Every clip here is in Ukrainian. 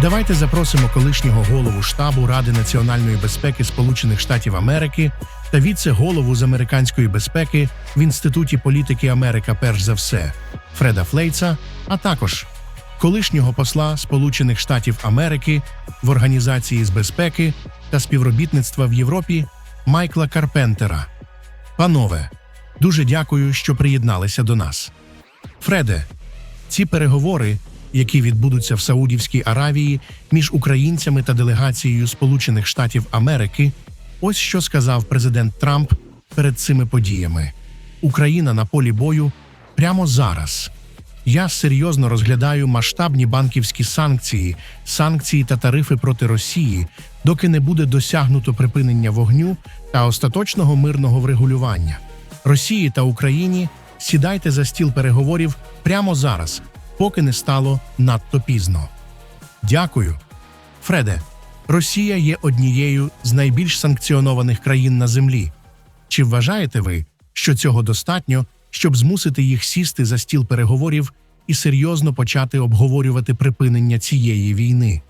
Давайте запросимо колишнього голову штабу Ради національної безпеки Сполучених Штатів Америки та віце-голову з американської безпеки в Інституті політики Америка перш за все Фреда Флейца, а також колишнього посла Сполучених Штатів Америки в Організації з безпеки та співробітництва в Європі Майкла Карпентера. Панове, дуже дякую, що приєдналися до нас. Фреде, ці переговори, які відбудуться в Саудівській Аравії між українцями та делегацією Сполучених Штатів Америки, ось що сказав президент Трамп перед цими подіями: Україна на полі бою прямо зараз. Я серйозно розглядаю масштабні банківські санкції, санкції та тарифи проти Росії, доки не буде досягнуто припинення вогню та остаточного мирного врегулювання. Росії та Україні сідайте за стіл переговорів прямо зараз, поки не стало надто пізно. Дякую. Фреде, Росія є однією з найбільш санкціонованих країн на землі. Чи вважаєте ви, що цього достатньо, щоб змусити їх сісти за стіл переговорів і серйозно почати обговорювати припинення цієї війни?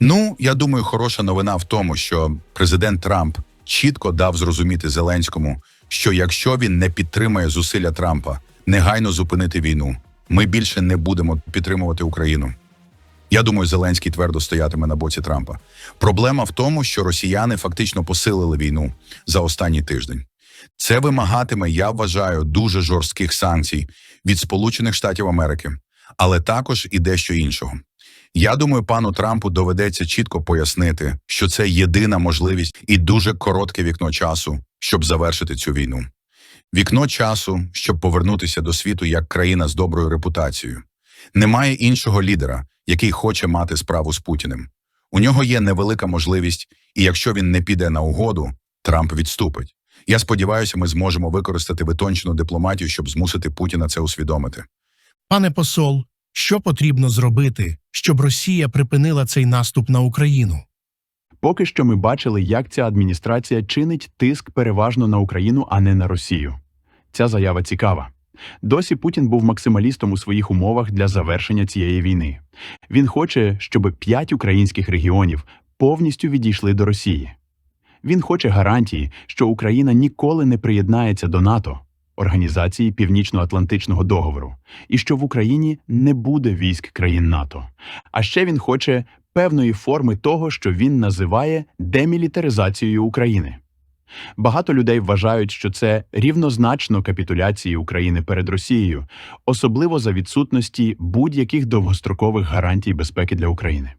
Ну, я думаю, хороша новина в тому, що президент Трамп чітко дав зрозуміти Зеленському, що якщо він не підтримає зусилля Трампа негайно зупинити війну, ми більше не будемо підтримувати Україну. Я думаю, Зеленський твердо стоятиме на боці Трампа. Проблема в тому, що росіяни фактично посилили війну за останній тиждень. Це вимагатиме, я вважаю, дуже жорстких санкцій від Сполучених Штатів Америки, але також і дещо іншого. Я думаю, пану Трампу доведеться чітко пояснити, що це єдина можливість і дуже коротке вікно часу, щоб завершити цю війну. Вікно часу, щоб повернутися до світу як країна з доброю репутацією. Немає іншого лідера, який хоче мати справу з Путіним. У нього є невелика можливість, і якщо він не піде на угоду, Трамп відступить. Я сподіваюся, ми зможемо використати витончену дипломатію, щоб змусити Путіна це усвідомити. Пане посол, що потрібно зробити, щоб Росія припинила цей наступ на Україну? Поки що ми бачили, як ця адміністрація чинить тиск переважно на Україну, а не на Росію. Ця заява цікава. Досі Путін був максималістом у своїх умовах для завершення цієї війни. Він хоче, щоб п'ять українських регіонів повністю відійшли до Росії. Він хоче гарантії, що Україна ніколи не приєднається до НАТО, Організації Північно-Атлантичного договору, і що в Україні не буде військ країн НАТО. А ще він хоче певної форми того, що він називає демілітаризацією України. Багато людей вважають, що це рівнозначно капітуляції України перед Росією, особливо за відсутності будь-яких довгострокових гарантій безпеки для України.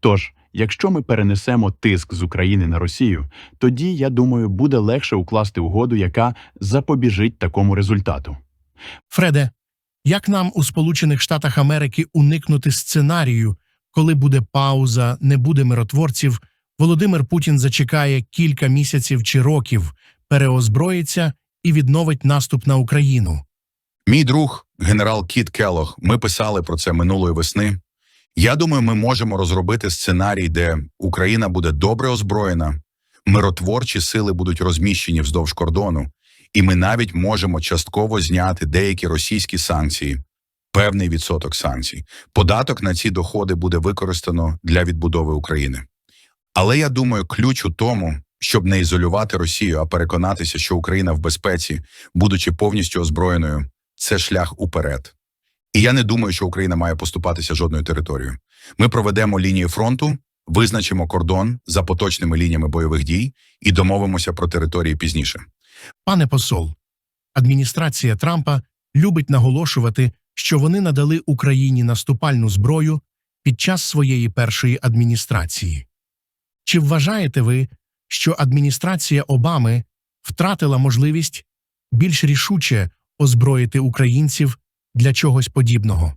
Тож, якщо ми перенесемо тиск з України на Росію, тоді, я думаю, буде легше укласти угоду, яка запобіжить такому результату. Фреде, як нам у Сполучених Штатах Америки уникнути сценарію, коли буде пауза, не буде миротворців, Володимир Путін зачекає кілька місяців чи років, переозброїться і відновить наступ на Україну? Мій друг, генерал Кіт Келох, ми писали про це минулої весни. Я думаю, ми можемо розробити сценарій, де Україна буде добре озброєна, миротворчі сили будуть розміщені вздовж кордону, і ми навіть можемо частково зняти деякі російські санкції, певний відсоток санкцій. Податок на ці доходи буде використано для відбудови України. Але я думаю, ключ у тому, щоб не ізолювати Росію, а переконатися, що Україна в безпеці, будучи повністю озброєною, це шлях уперед. І я не думаю, що Україна має поступатися жодною територією. Ми проведемо лінію фронту, визначимо кордон за поточними лініями бойових дій і домовимося про території пізніше. Пане посол, адміністрація Трампа любить наголошувати, що вони надали Україні наступальну зброю під час своєї першої адміністрації. Чи вважаєте ви, що адміністрація Обами втратила можливість більш рішуче озброїти українців для чогось подібного?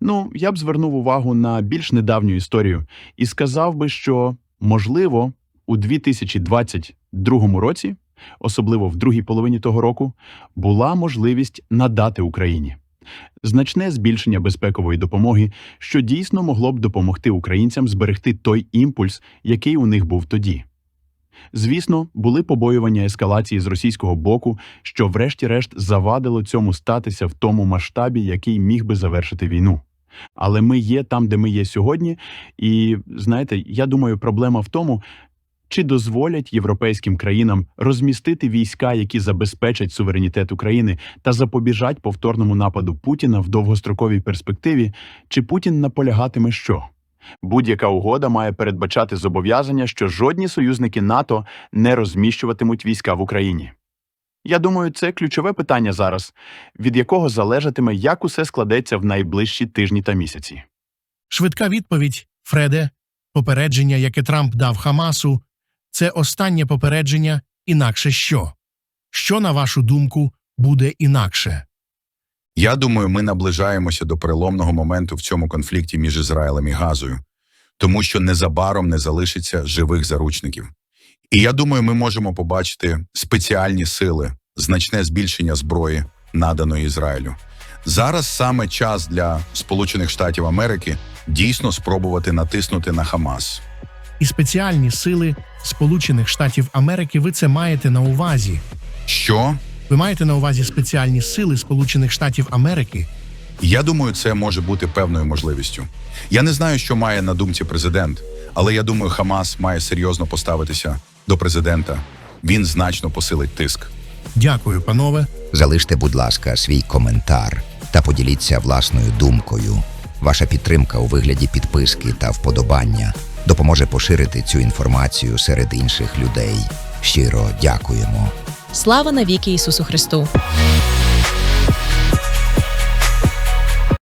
Ну, я б звернув увагу на більш недавню історію і сказав би, що, можливо, у 2022 році, особливо в другій половині того року, була можливість надати Україні значне збільшення безпекової допомоги, що дійсно могло б допомогти українцям зберегти той імпульс, який у них був тоді. Звісно, були побоювання ескалації з російського боку, що, врешті-решт, завадило цьому статися в тому масштабі, який міг би завершити війну. Але ми є там, де ми є сьогодні. І знаєте, я думаю, проблема в тому, чи дозволять європейським країнам розмістити війська, які забезпечать суверенітет України та запобіжать повторному нападу Путіна в довгостроковій перспективі, чи Путін наполягатиме що? Будь-яка угода має передбачати зобов'язання, що жодні союзники НАТО не розміщуватимуть війська в Україні. Я думаю, це ключове питання зараз, від якого залежатиме, як усе складеться в найближчі тижні та місяці. Швидка відповідь, Фреде, попередження, яке Трамп дав Хамасу, це останнє попередження, інакше що? Що, на вашу думку, буде інакше? Я думаю, ми наближаємося до переломного моменту в цьому конфлікті між Ізраїлем і Газою, тому що незабаром не залишиться живих заручників. І я думаю, ми можемо побачити спеціальні сили, значне збільшення зброї, наданої Ізраїлю. Зараз саме час для Сполучених Штатів Америки дійсно спробувати натиснути на Хамас. І спеціальні сили Сполучених Штатів Америки ви це маєте на увазі. Що? Ви маєте на увазі спеціальні сили Сполучених Штатів Америки, Я думаю, це може бути певною можливістю. Я не знаю, що має на думці президент, але я думаю, Хамас має серйозно поставитися до президента. Він значно посилить тиск. Дякую, панове. Залиште, будь ласка, свій коментар та поділіться власною думкою. Ваша підтримка у вигляді підписки та вподобання допоможе поширити цю інформацію серед інших людей. Щиро дякуємо. Слава навіки Ісусу Христу!